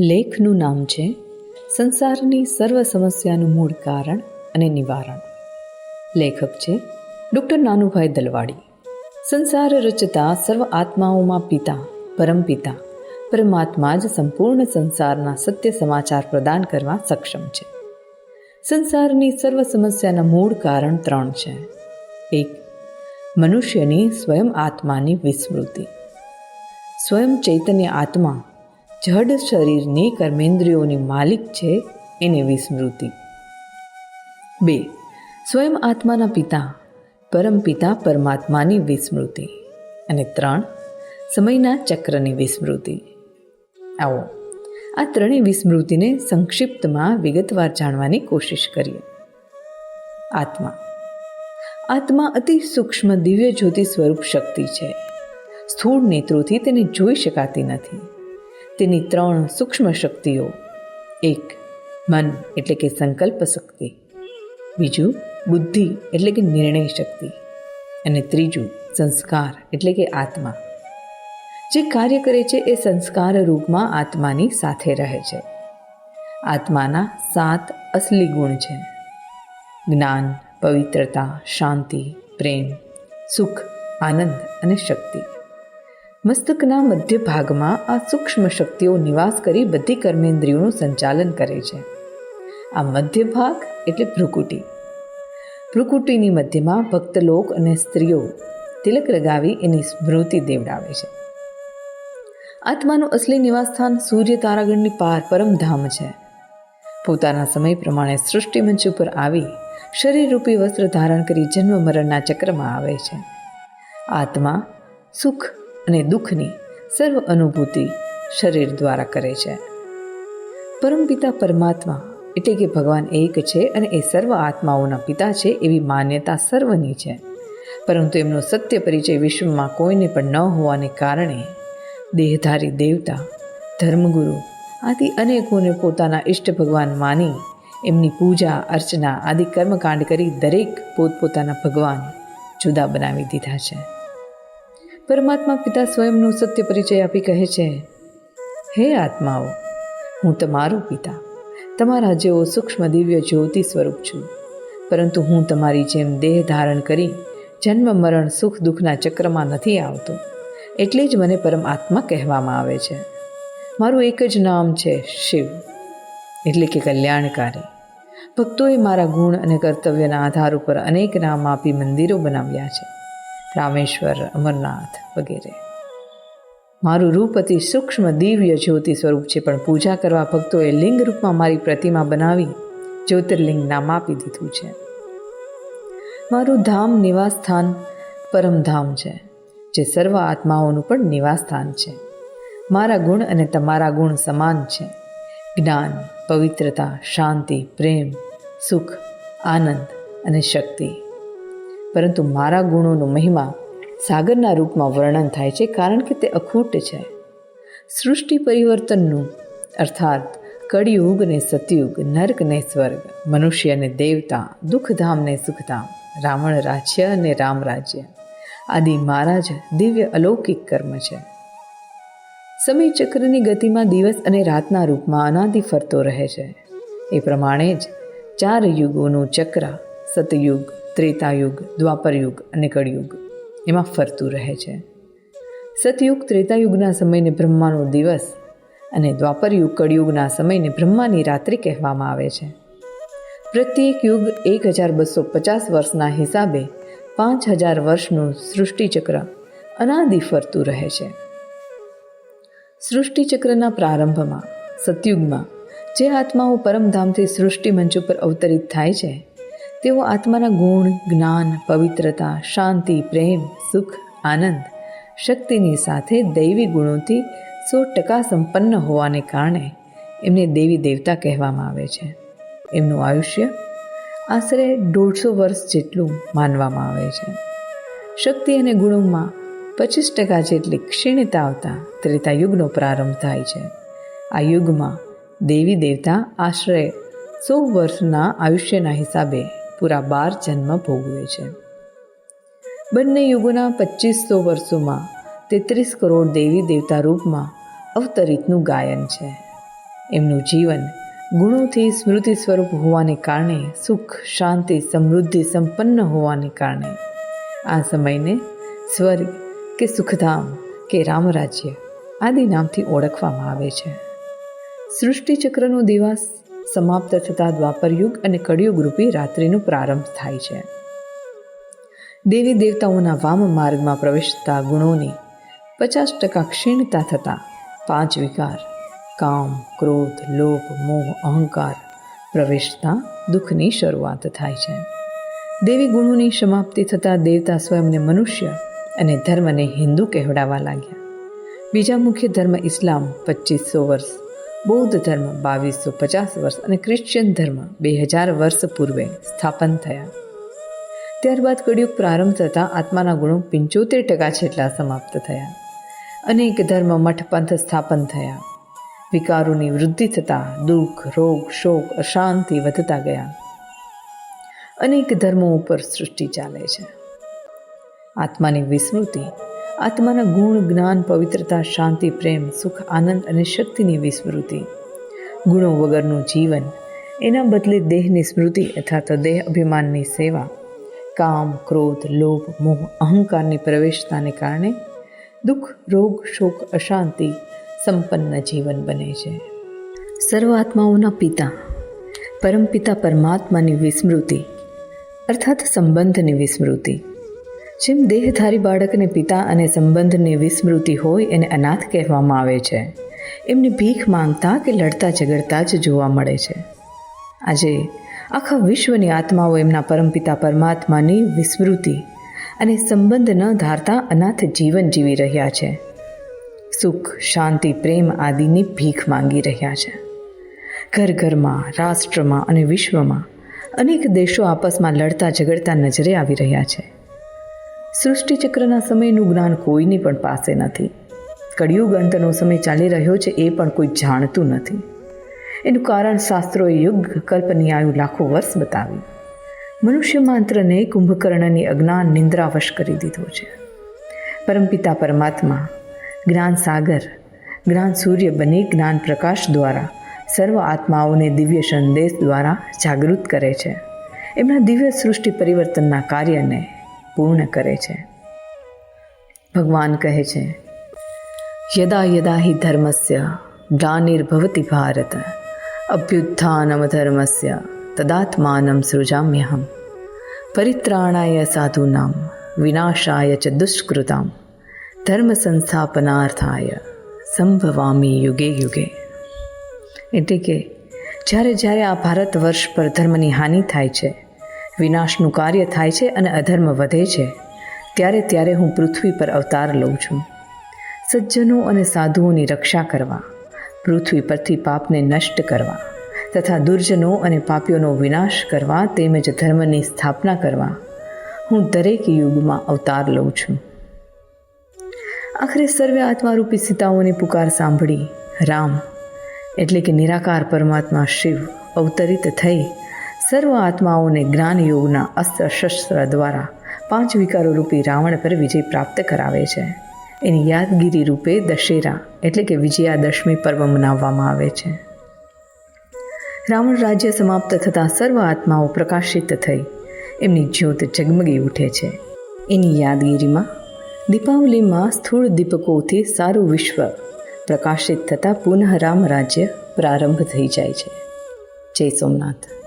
લેખનું નામ છે સંસારની સર્વ સમસ્યાનું મૂળ કારણ અને નિવારણ. લેખક છે ડૉક્ટર નાનુભાઈ દલવાડી. સંસાર રચતા સર્વ આત્માઓમાં પિતા, પરમપિતા, પરમાત્મા જ સંપૂર્ણ સંસારના સત્ય સમાચાર પ્રદાન કરવા સક્ષમ છે. સંસારની સર્વ સમસ્યાના મૂળ કારણ ત્રણ છે. એક, મનુષ્યની સ્વયં આત્માની વિસ્મૃતિ. સ્વયં ચૈતન્ય આત્મા જડ શરીરની કર્મેન્દ્રિયોની માલિક છે એની વિસ્મૃતિ. બે, સ્વયં આત્માના પિતા પરમપિતા પરમાત્માની વિસ્મૃતિ. અને ત્રણ, સમયના ચક્રની વિસ્મૃતિ. આવો, આ ત્રણેય વિસ્મૃતિને સંક્ષિપ્તમાં વિગતવાર જાણવાની કોશિશ કરીએ. આત્મા. આત્મા અતિ સૂક્ષ્મ દિવ્ય જ્યોતિ સ્વરૂપ શક્તિ છે. સ્થૂળ નેત્રોથી તેને જોઈ શકાતી નથી. તેની ત્રણ સૂક્ષ્મ શક્તિઓ. એક, મન એટલે કે સંકલ્પ શક્તિ. બીજું, બુદ્ધિ એટલે કે નિર્ણય શક્તિ. અને ત્રીજું, સંસ્કાર એટલે કે આત્મા. જે કાર્ય કરે છે એ સંસ્કાર રૂપમાં આત્માની સાથે રહે છે. આત્માના સાત અસલી ગુણ છે. જ્ઞાન, પવિત્રતા, શાંતિ, પ્રેમ, સુખ, આનંદ અને શક્તિ. મસ્તકના મધ્ય ભાગમાં આ સૂક્ષ્મ શક્તિઓ નિવાસ કરી બધી કર્મેન્દ્રિયોનું સંચાલન કરે છે. આ મધ્ય ભાગ એટલે ભ્રુકુટી. ભ્રુકુટીની મધ્યમાં ભક્તલોક અને સ્ત્રીઓ તિલક લગાવી એની સ્મૃતિ દેવડાવે છે. આત્માનું અસલી નિવાસસ્થાન સૂર્ય તારાગણની પાર પરમધામ છે. પોતાના સમય પ્રમાણે સૃષ્ટિ મંચ ઉપર આવી શરીરરૂપી વસ્ત્ર ધારણ કરી જન્મ મરણના ચક્રમાં આવે છે. આત્મા સુખ અને દુઃખની સર્વ અનુભૂતિ શરીર દ્વારા કરે છે. પરમપિતા પરમાત્મા એટલે કે ભગવાન એક છે અને એ સર્વ આત્માઓના પિતા છે એવી માન્યતા સર્વની છે. પરંતુ એમનો સત્ય પરિચય વિશ્વમાં કોઈને પણ ન હોવાને કારણે દેહધારી દેવતા, ધર્મગુરુ આદિ અનેકોને પોતાના ઇષ્ટ ભગવાન માની એમની પૂજા, અર્ચના આદિ કર્મકાંડ કરી દરેક પોતપોતાના ભગવાન જુદા બનાવી દીધા છે. પરમાત્મા પિતા સ્વયંનું સત્ય પરિચય આપી કહે છે, હે આત્માઓ, હું તમારો પિતા. તમારા જેવો સૂક્ષ્મ દિવ્ય જ્યોતિ સ્વરૂપ છું. પરંતુ હું તમારી જેમ દેહ ધારણ કરી જન્મ, મરણ, સુખ, દુઃખના ચક્રમાં નથી આવતો. એટલે જ મને પરમાત્મા કહેવામાં આવે છે. મારું એક જ નામ છે શિવ. એટલે કે કલ્યાણકારી. ભક્તોએ મારા ગુણ અને કર્તવ્યના આધાર ઉપર અનેક નામ આપી મંદિરો બનાવ્યા છે. રામેશ્વર, અમરનાથ વગેરે. મારું રૂપ અતિ સૂક્ષ્મ દિવ્ય જ્યોતિ સ્વરૂપ છે, પણ પૂજા કરવા ભક્તોએ લિંગ રૂપમાં મારી પ્રતિમા બનાવી જ્યોતિર્લિંગ નામ આપી દીધું છે. મારું ધામ નિવાસ સ્થાન પરમધામ છે, જે સર્વ આત્માઓનું પણ નિવાસ સ્થાન છે. મારા ગુણ અને તમારા ગુણ સમાન છે. જ્ઞાન, પવિત્રતા, શાંતિ, પ્રેમ, સુખ, આનંદ અને શક્તિ. પરંતુ મારા ગુણોનો મહિમા સાગરના રૂપમાં વર્ણન થાય છે કારણ કે તે અખૂટ છે. સૃષ્ટિ પરિવર્તનનું, અર્થાત કળિયુગ ને સતયુગ, નર્ક ને સ્વર્ગ, મનુષ્ય ને દેવતા, દુઃખધામ ને સુખધામ, રાવણ રાજ્ય અને રામ રાજ્ય આદિ મારા જ દિવ્ય અલૌકિક કર્મ છે. સમય ચક્રની ગતિમાં દિવસ અને રાતના રૂપમાં અનાદિ ફરતો રહે છે. એ પ્રમાણે જ ચાર યુગોનું ચક્ર, સતયુગ ત્રેતાયુગ, દ્વાપરયુગ અને કળયુગ એમાં ફરતું રહે છે. સતયુગ ત્રેતાયુગના સમયને બ્રહ્માનો દિવસ અને દ્વાપરયુગ કળયુગના સમયને બ્રહ્માની રાત્રિ કહેવામાં આવે છે. પ્રત્યેક યુગ એક હજાર બસો પચાસ વર્ષના હિસાબે પાંચ હજાર વર્ષનું સૃષ્ટિચક્ર અનાદિ ફરતું રહે છે. સૃષ્ટિચક્રના પ્રારંભમાં, સતયુગમાં જે આત્માઓ પરમધામથી સૃષ્ટિ મંચ ઉપર અવતરિત થાય છે તેઓ આત્માના ગુણ, જ્ઞાન, પવિત્રતા, શાંતિ, પ્રેમ, સુખ, આનંદ, શક્તિની સાથે દૈવી ગુણોથી સો ટકા સંપન્ન હોવાને કારણે એમને દેવી દેવતા કહેવામાં આવે છે. એમનું આયુષ્ય આશરે દોઢસો વર્ષ જેટલું માનવામાં આવે છે. શક્તિ અને ગુણોમાં પચીસ ટકા જેટલી ક્ષીણતા આવતા ત્રેતા યુગનો પ્રારંભ થાય છે. આ યુગમાં દેવી દેવતા આશરે સો વર્ષના આયુષ્યના હિસાબે પૂરા બાર જન્મ ભોગવે છે. બંને યુગોના પચીસો વર્ષોમાં તેત્રીસ કરોડ દેવી દેવતા રૂપમાં અવતરિતનું ગાયન છે. એમનું જીવન ગુણોથી સ્મૃતિ સ્વરૂપ હોવાને કારણે, સુખ, શાંતિ, સમૃદ્ધિ સંપન્ન હોવાને કારણે. આ સમયને સ્વર્ગ કે સુખધામ કે રામરાજ્ય આદિ નામથી ઓળખવામાં આવે છે. સૃષ્ટિચક્રનો દિવસ સમાપ્ત થતાં દ્વાપરયુગ અને કળિયુગ રૂપી રાત્રિનું પ્રારંભ થાય છે. દેવી દેવતાઓના વામ માર્ગમાં પ્રવેશતા ગુણોની પચાસ ટકા ક્ષીણતા થતાં પાંચ વિકાર, કામ, ક્રોધ, લોભ, મોહ, અહંકાર પ્રવેશતા દુઃખની શરૂઆત થાય છે. દેવી ગુણોની સમાપ્તિ થતાં દેવતા સ્વયંને મનુષ્ય અને ધર્મને હિન્દુ કહેવડાવવા લાગ્યા. બીજા મુખ્ય ધર્મ ઇસ્લામ પચીસો વર્ષ બૌદ્ધ ધર્મ બાવીસો પચાસ વર્ષ અને ક્રિશ્ચિયન ધર્મ બે હજાર વર્ષ પૂર્વે સ્થાપન થયા. ત્યારબાદ કળિયુગ પ્રારંભ થતાં આત્માના ગુણો પંચોતેર ટકા જેટલા સમાપ્ત થયા. અનેક ધર્મ મઠ પંથ સ્થાપન થયા. વિકારોની વૃદ્ધિ થતાં દુઃખ, રોગ, શોક, અશાંતિ વધતા ગયા. અનેક ધર્મો ઉપર સૃષ્ટિ ચાલે છે. આત્માની વિસ્મૃતિ આત્માના ગુણ, જ્ઞાન, પવિત્રતા, શાંતિ, પ્રેમ, સુખ, આનંદ અને શક્તિની વિસ્મૃતિ. ગુણો વગરનું જીવન, એના બદલે દેહની સ્મૃતિ અથવા તો દેહ અભિમાનની સેવા. કામ, ક્રોધ, લોભ, મોહ, અહંકારની પ્રવેશતાને કારણે દુઃખ, રોગ, શોક, અશાંતિ સંપન્ન જીવન બને છે. સર્વ આત્માઓના પિતા, પરમપિતા પરમાત્માની વિસ્મૃતિ, અર્થાત સંબંધની વિસ્મૃતિ. જેમ દેહધારી બાળકને પિતા અને સંબંધની વિસ્મૃતિ હોય એને અનાથ કહેવામાં આવે છે. એમને ભીખ માંગતા કે લડતા ઝઘડતા જ જોવા મળે છે. આજે આખા વિશ્વની આત્માઓ એમના પરમપિતા પરમાત્માની વિસ્મૃતિ અને સંબંધ ન ધારતા અનાથ જીવન જીવી રહ્યા છે. સુખ, શાંતિ, પ્રેમ આદિની ભીખ માંગી રહ્યા છે. ઘર ઘરમાં રાષ્ટ્રમાં અને વિશ્વમાં અનેક દેશો આપસમાં લડતા ઝઘડતા નજરે આવી રહ્યા છે. સૃષ્ટિ ચક્રના સમયનું જ્ઞાન કોઈની પણ પાસે નથી. કળિયુગ અંતનો સમય ચાલી રહ્યો છે એ પણ કોઈ જાણતું નથી. એનું કારણ શાસ્ત્રોએ યુગ કલ્પની આયુ લાખો વર્ષ બતાવી. મનુષ્ય માત્રને કુંભકર્ણની અજ્ઞાન નિંદ્રાવશ કરી દીધો છે. પરમપિતા પરમાત્મા, જ્ઞાન સાગર, જ્ઞાન સૂર્ય બની જ્ઞાન પ્રકાશ દ્વારા સર્વ આત્માઓને દિવ્ય સંદેશ દ્વારા જાગૃત કરે છે. એમના દિવ્ય સૃષ્ટિ પરિવર્તનના કાર્યને પૂર્ણ કરે છે. ભગવાન કહે છે, યદા યદા હિ ધર્મસ્ય ગ્લાનિર્ભવતી ભારત, અભ્યુત્થાનમ ધર્મસ્ય, તદાત્માનમ સૃજામ્યહમ, પરિત્રાણાય સાધૂનામ, વિનાશાય ચ દુષ્કૃતામ, ધર્મ સંસ્થાપનાર્થાય સંભવામી યુગે યુગે. એટલે કે જ્યારે જ્યારે આ ભારત વર્ષ પર ધર્મની હાનિ થાય છે વિનાશનું કાર્ય થાય છે અને અધર્મ વધે છે, ત્યારે ત્યારે હું પૃથ્વી પર અવતાર લઉં છું. સજ્જનો અને સાધુઓની રક્ષા કરવા, પૃથ્વી પરથી પાપને નષ્ટ કરવા, તથા દુર્જનો અને પાપીઓનો વિનાશ કરવા તેમજ ધર્મની સ્થાપના કરવા હું દરેક યુગમાં અવતાર લઉં છું. આખરે સર્વે આત્મારૂપી સીતાઓની પુકાર સાંભળી રામ, એટલે કે નિરાકાર પરમાત્મા શિવ અવતરિત થઈ સર્વ આત્માઓને જ્ઞાન યોગના અસ્ત્ર શસ્ત્ર દ્વારા પાંચ વિકારો રૂપી રાવણ પર વિજય પ્રાપ્ત કરાવે છે. એની યાદગીરી રૂપે દશેરા એટલે કે વિજયાદશમી પર્વ મનાવવામાં આવે છે. રાવણ રાજ્ય સમાપ્ત થતાં સર્વ આત્માઓ પ્રકાશિત થઈ. એમની જ્યોત ઝગમગી ઉઠે છે. એની યાદગીરીમાં દીપાવલીમાં સ્થૂળ દીપકોથી સારું વિશ્વ પ્રકાશિત થતાં પુનઃ રામ રાજ્ય પ્રારંભ થઈ જાય છે. જય સોમનાથ.